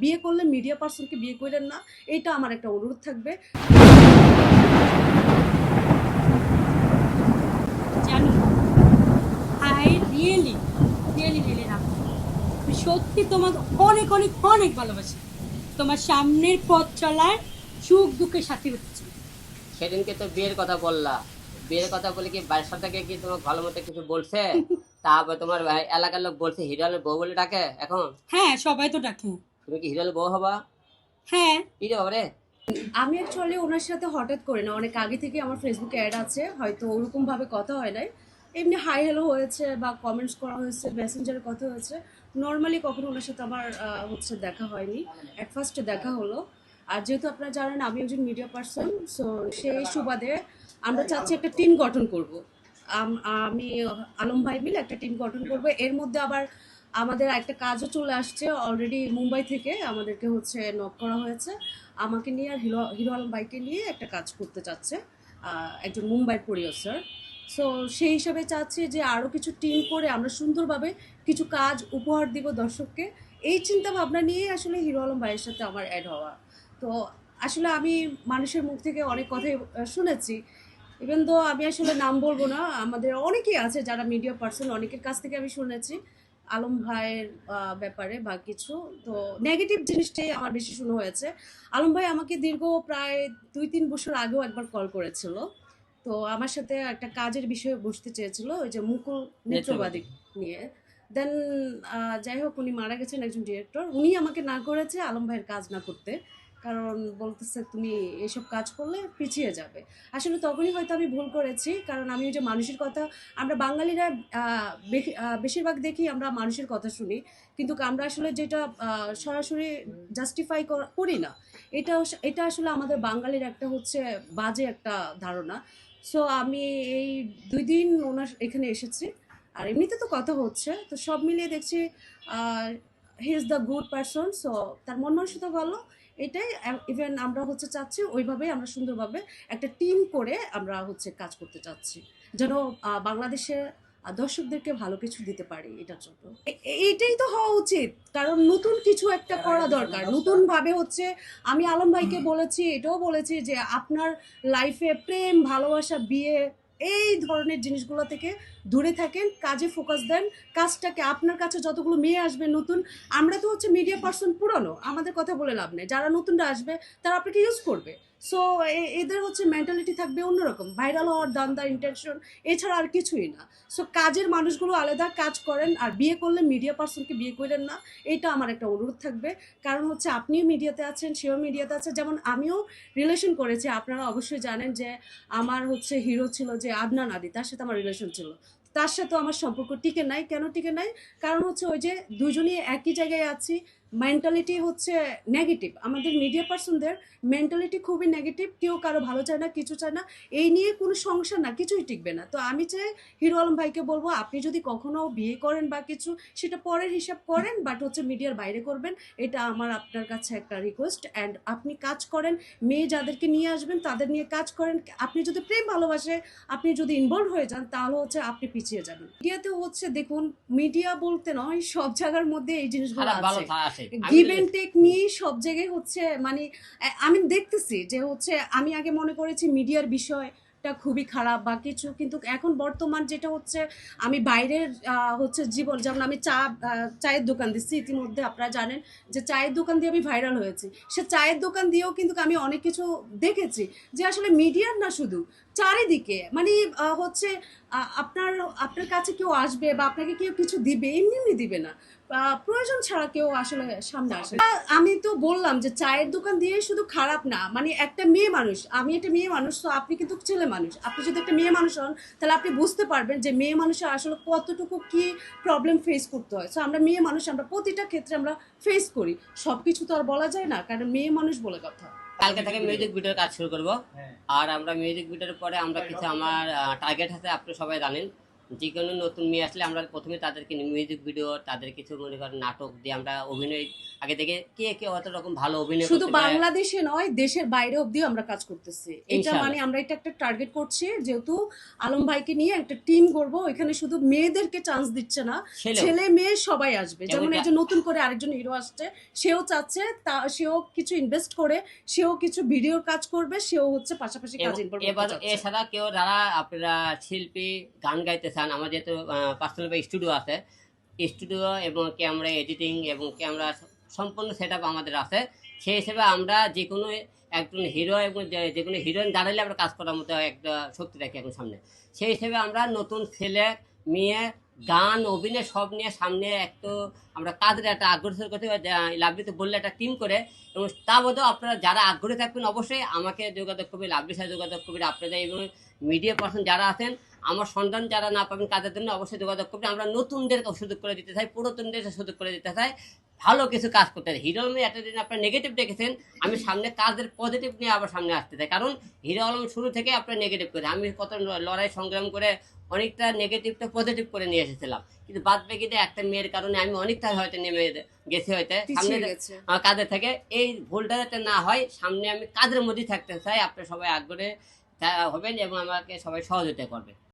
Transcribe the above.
বিয়ে করলে মিডিয়া পার্সনকে বিয়ে করেন না এটা আমার একটা অনুরোধ থাকবে। জানো। আই রিয়েলি রিয়েলি রিয়েলি না সত্যি তোমাকে অনেক অনেক অনেক ভালোবাসি। তোমার সামনের পথ চলার সুখ দুঃখের সাথী হচ্ছে। সেদিনকে তো বিয়ের কথা বললা। বিয়ের কথা বলে কি বাসা থেকে কি তোমাকে ভালো মতো কিছু বলছে? তারপর তোমার এলাকার লোক বলছে হিরালের বউ বলে ডাকে এখন? হ্যাঁ সবাই তো ডাকে। তুমি কি হিরালের বউ হবা? হ্যাঁ। কি রে বাবারে? আমি অ্যাকচুয়ালি ওনার সাথে হঠাৎ করে না অনেক আগে থেকে আমার ফেসবুকে অ্যাড আছে হয়তো ওরকম ভাবে কথা হয় নাই। এমনি হাই হ্যালো হয়েছে বা কমেন্টস করা হয়েছে মেসেঞ্জারে কথা হয়েছে। নর্মালি কখনো ওনার সাথে আমার হচ্ছে দেখা হয়নি। অ্যাট ফার্স্টে দেখা হলো। আর যেহেতু আপনারা জানেন আমি একজন মিডিয়া পার্সন সো সেই সুবাদে আমরা চাচ্ছি একটা টিম গঠন করব। আমি আলম ভাই মিলে একটা টিম গঠন করব। এর মধ্যে আবার আমাদের একটা কাজও চলে আসছে অলরেডি মুম্বাই থেকে, আমাদেরকে হচ্ছে নক করা হয়েছে। আমাকে নিয়ে আর হিরো হিরো আলম বাইকে নিয়ে একটা কাজ করতে চাচ্ছে একজন মুম্বাই প্রডিউসার সো সেই হিসাবে চাচ্ছি যে আরও কিছু টিম করে আমরা সুন্দরভাবে কিছু কাজ উপহার দিব দর্শককে। এই চিন্তা ভাবনা নিয়েই আসলে হিরো আলম ভাইয়ের সাথে আমার অ্যাড হওয়া। তো আসলে আমি মানুষের মুখ থেকে অনেক কথাই শুনেছি। ইভেন তো আমি আসলে নাম বলব না, আমাদের অনেকেই আছে যারা মিডিয়া পার্সন অনেকের কাছ থেকে আমি শুনেছি। আলম ভাইয়ের ব্যাপারে বা কিছু। তো নেগেটিভ জিনিসটাই আমার বেশি শোনা হয়েছে। আলম ভাই আমাকে দীর্ঘ প্রায় দুই তিন বছর আগেও একবার কল করেছিল। তো আমার সাথে একটা কাজের বিষয়ে বসতে চেয়েছিল ওই যে মুকুল নেত্রবাদী। নিয়ে। দেন যাই হোক উনি মারা গেছেন একজন ডিরেক্টর উনি আমাকে না করেছে আলম ভাইয়ের কাজ না করতে। কারণ বলতেছে তুমি এসব কাজ করলে পিছিয়ে যাবে। আসলে তখনই হয়তো আমি ভুল করেছি, কারণ আমি ওই যে মানুষের কথা, আমরা বাঙালিরা বেশিরভাগ দেখি আমরা মানুষের কথা শুনি, কিন্তু আমরা আসলে যেটা সরাসরি জাস্টিফাই করি না। এটা এটা আসলে আমাদের বাঙালির একটা হচ্ছে বাজে একটা ধারণা। সো আমি এই দুই দিন ওনার এখানে এসেছি, আর এমনিতে তো কথা হচ্ছে, তো সব মিলিয়ে দেখছি he is the good person so তার মন মানসিকতা ভালো এটাই ইভেন আমরা হচ্ছে চাচ্ছি ওইভাবেই আমরা সুন্দরভাবে একটা টিম করে আমরা হচ্ছে কাজ করতে চাচ্ছি। যেন বাংলাদেশে দর্শকদেরকে ভালো কিছু দিতে পারি এটার জন্য। এইটাই তো হওয়া উচিত। কারণ নতুন কিছু একটা করা দরকার। নতুন ভাবে হচ্ছে আমি আলম ভাইকে বলেছি এটাও বলেছি যে আপনার লাইফে প্রেম ভালোবাসা বিয়ে এই ধরনের জিনিসগুলো থেকে দূরে থাকেন, কাজে ফোকাস দেন, কাজটাকে আপনার কাছে যতগুলো মেয়ে আসবে নতুন, আমরা তো হচ্ছে মিডিয়া পার্সন পুরনো, আমাদের কথা বলে লাভ নেই। যারা নতুনরা আসবে, তারা আপনাকে ইউজ করবে। সো এদের হচ্ছে মেন্টালিটি থাকবে অন্যরকম। ভাইরাল হওয়ার দান্দা ইন্টেনশন এছাড়া আর কিছুই না। সো কাজের মানুষগুলো আলাদা, কাজ করেন আর বিয়ে করলে মিডিয়া পার্সনকে বিয়ে করেন না, এটা আমার একটা অনুরোধ থাকবে। কারণ হচ্ছে আপনিও মিডিয়াতে আছেন, সেও মিডিয়াতে আছে। যেমন আমিও রিলেশন করেছি, আপনারা অবশ্যই জানেন যে আমার হচ্ছে হিরো ছিল যে আদনান আদি তার সাথে আমার রিলেশন ছিল। তার সাথে আমার সম্পর্ক টিকে নাই। কেন টিকে নাই? কারণ হচ্ছে ওই যে দুজনই একই জায়গায় আছি মেন্টালিটি হচ্ছে নেগেটিভ আমাদের মিডিয়া পার্সনদের মেন্টালিটি খুবই নেগেটিভ কেউ কারও ভালো চায় না কিছু চায় না। এই নিয়ে কোনো সংসার না কিছুই টিকবে না। তো আমি চাই হিরো আলম ভাইকে বলব আপনি যদি কখনো বিয়ে করেন বা কিছু সেটা পরের হিসাব করেন বাট হচ্ছে মিডিয়ার বাইরে করবেন। এটা আমার আপনার কাছে একটা রিকোয়েস্ট অ্যান্ড আপনি কাজ করেন মেয়ে যাদেরকে নিয়ে আসবেন তাদের নিয়ে কাজ করেন। আপনি যদি প্রেম ভালোবাসে আপনি যদি ইনভলভ হয়ে যান তাহলে হচ্ছে আপনি পিছিয়ে যাবেন। মিডিয়াতে হচ্ছে দেখুন মিডিয়া বলতে নয় সব জায়গার মধ্যে এই জিনিসগুলো আছে। গিভ এন্ড টেক নিয়ে সব জায়গায় হচ্ছে মানে আমি দেখতেছি যে হচ্ছে আমি আগে মনে করেছি মিডিয়ার বিষয়টা খুবই খারাপ বা কিছু কিন্তু এখন বর্তমান যেটা হচ্ছে আমি বাইরের হচ্ছে জীবন যেমন আমি চা চায়ের দোকান দিচ্ছি ইতিমধ্যে আপনারা জানেন যে চায়ের দোকান দিয়ে আমি ভাইরাল হয়েছি। সে চায়ের দোকান দিয়েও কিন্তু আমি অনেক কিছু দেখেছি যে আসলে মিডিয়ার না শুধু চারিদিকে মানে হচ্ছে আপনার আপনার কাছে কেউ আসবে বা আপনাকে কেউ কিছু দিবে, এমনি এমনি দিবে না। প্রয়োজন ছাড়া কেউ আসলে সামনে আসে আমি তো বললাম যে চায়ের দোকান দিয়ে শুধু খারাপ না মানে একটা মেয়ে মানুষ, আমি একটা মেয়ে মানুষ, তো আপনি কিন্তু ছেলে মানুষ। আপনি যদি একটা মেয়ে মানুষ হন, তাহলে আপনি বুঝতে পারবেন যে মেয়ে মানুষের আসলে কতটুকু কি প্রবলেম ফেস করতে হয়। সো আমরা মেয়ে মানুষ, আমরা প্রতিটা ক্ষেত্রে আমরা ফেস করি। সব কিছু তো আর বলা যায় না, কারণ মেয়ে মানুষ বলে কথা। কালকে থেকে মিউজিক ভিডিওর কাজ শুরু করব। আর আমরা মিউজিক ভিডিওর পরে আমরা কিছু আমার টার্গেট আছে আপনি সবাই জানেন। যে কোনো নতুন মেয়ে আসলে আমরা প্রথমে তাদেরকে মিউজিক ভিডিও তাদের কিছু মনে করেন নাটক দিয়ে আমরা অভিনয় আগে থেকে কে কে অত রকম ভালো অভিনয় শুধু। বাংলাদেশে নয় দেশের বাইরে অবধিও আমরা কাজ করতেছি। এটা মানে আমরা এটা একটা টার্গেট করছি যেহেতু আলম ভাইকে নিয়ে একটা টিম করব এখানে শুধু মেয়েদেরকে চান্স দিচ্ছে না ছেলে মেয়ে সবাই আসবে। যেমন এই যে নতুন করে আরেকজন হিরো আসছে সেও চাচ্ছে তা সেও কিছু ইনভেস্ট করে সেও কিছু ভিডিওর কাজ করবে সেও হচ্ছে পাশাপাশি কাজ এবার এছাড়া কেউ যারা আপনারা শিল্পী গান গাইতে চান আমার যেহেতু পার্সোনাল স্টুডিও আছে স্টুডিও এবং ক্যামেরা এডিটিং এবং ক্যামেরা সম্পূর্ণ সেট আমাদের আছে। সেই হিসেবে আমরা যে কোনো একজন হিরো এবং যে- কোনো হিরোইন দাঁড়ালে আমরা কাজ করার মতো একটা শক্তি রাখি এখন সামনে। সেই হিসেবে আমরা নতুন ছেলে, মেয়ে, গান, অভিনয় সব নিয়ে সামনে একটু আমরা কাজের একটা আগ্রহের কথা লাভলিতে বললে একটা টিম করে এবং তা বোধ আপনারা যারা আগ্রহী থাকবেন অবশ্যই আমাকে যোগাযোগ করবেন লাভলির সাথে যোগাযোগ করবেন, আপনাদের এবং মিডিয়া পার্সন যারা আছেন, আমার সন্তান যারা না পাবেন তাদের জন্য অবশ্যই যোগাযোগ করবেন। আমরা নতুনদের সুযোগ করে দিতে চাই পুরাতনদের সুযোগ করে দিতে চাই ভালো কিছু কাজ করতে চাই। হিরো আলমে এতদিন আপনার নেগেটিভ দেখেছেন আমি সামনে কাজের পজিটিভ নিয়ে আবার সামনে আসতে চাই। কারণ হিরো আলম শুরু থেকে আপনার নেগেটিভ করে আমি কত লড়াই সংগ্রাম করে অনেকটা নেগেটিভটা পজিটিভ করে নিয়ে এসেছিলাম। কিন্তু বাদ বাকিতে একটা মেয়ের কারণে আমি অনেকটা হয়তো নেমে গেছি হয়তো। সামনে কাজে থেকে এই ভুলটা যাতে না হয় সামনে আমি কাজের মধ্যেই থাকতে চাই। আপনার সবাই আগ্রহে হবেন এবং আমাকে সবাই সহযোগিতা করবে